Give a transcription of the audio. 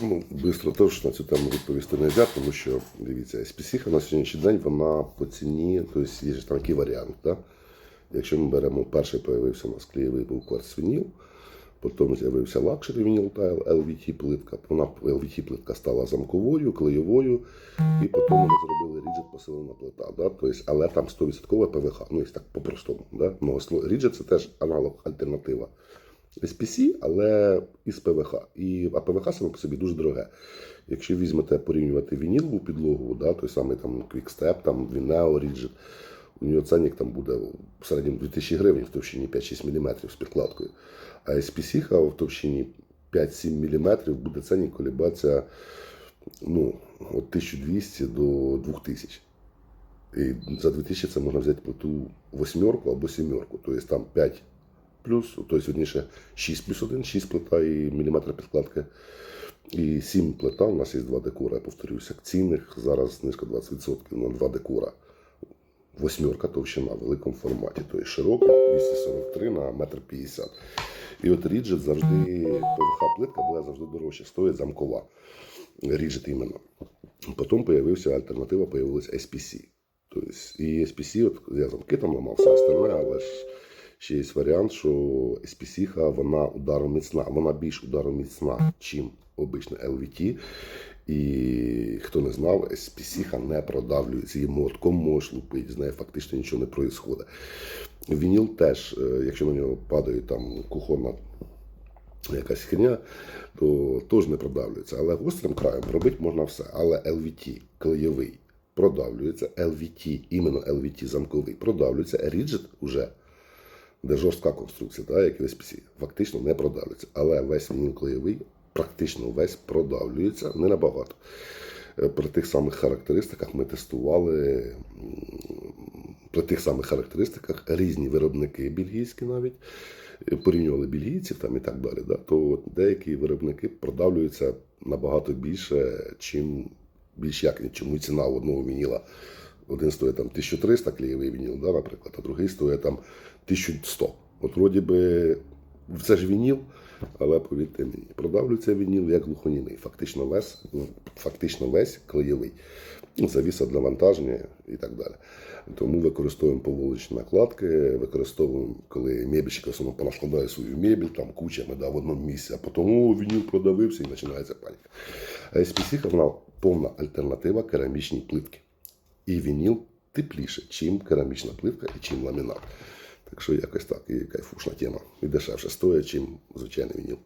Ну, бистро теж на цю тему відповісти не можна, тому що дивіться, SPC на сьогоднішній день вона по ціні, тобто є ж такий варіант. Да? Якщо ми беремо перший появився у нас клеєвий був кварц вініл, потім з'явився лакшері вініл тайл, LVT плитка. Вона LVT плитка стала замковою, клеєвою, і потім вони зробили ріджет посилена плита. Да? Тобто, але там 100% ПВХ, ну якщо так по-простому. Да? Ну, ріджет це теж аналог альтернатива. SPC, але із ПВХ. І, а ПВХ саме по собі дуже дороге. Якщо візьмете порівнювати вінілову підлогу, да, той самий там Quickstep, там Vimeo Rigid, у нього ценник там буде в середньому 2000 гривень в товщині 5-6 мм з підкладкою. А SPC в товщині 5-7 мм буде ценник колібатися ну, від 1200 до 2000. І за 2000 це можна взяти плиту восьмерку або сімерку, тобто там 5 плюс, тобто верніше 6 плюс 1, 6 плита і міліметр підкладки. І 7 плита, у нас є два декора, я повторюсь, акційних, зараз знижка 20% на два декора. Восьмерка товщина в великому форматі, тобто широка 243 на 1,50 м. І от ріджет завжди, ПВХ плитка була завжди дорожча, стоїть замкова. Ріджет іменно. Потім появився альтернатива, появилась SPC. Тобто, і SPC, от я замки там ламав, все остальне, але ж ще є варіант, що SPC вона удароміцна, вона більш удароміцна, чим обична LVT. І хто не знав, SPC не продавлюється, її молотком можеш лупити, з нею фактично нічого не відбувається. Вініл теж, е, якщо на нього падає там кухонна якась херня, то теж не продавлюється. Але гострим краєм робити можна все. Але LVT клеєвий продавлюється, LVT, іменно LVT замковий продавлюється, ріджет уже де жорстка конструкція, так, як в фактично не продавлюється. Але весь вініл практично весь продавлюється не набагато. Е, При тих самих характеристиках ми тестували при тих самих характеристиках різні виробники бельгійські навіть е, порівнювали бельгійців там і так далі. Да, то от деякі виробники продавлюються набагато більше, чим більш як чому ціна одного вініла. Один стоїть там 1300 клеєвий вініл, да, наприклад, а другий стоїть там 1100. От вроді би це ж вініл, але повірте мені, продавлюється вініл як глухонімий. Фактично весь, фактично весь клеєвий. Ну, Завіса для вантаження і так далі. Тому використовуємо поволочні накладки, використовуємо, коли мебельщик основно понаскладає свою мебель, там кучами да, в одному місці, а потім вініл продавився і починається паніка. SPC вона повна альтернатива керамічній плитки. І вініл тепліше, чим керамічна плитка і чим ламінат. Так що якось так, і кайфушна тема. І дешевше стоїть, чим звичайний вініл.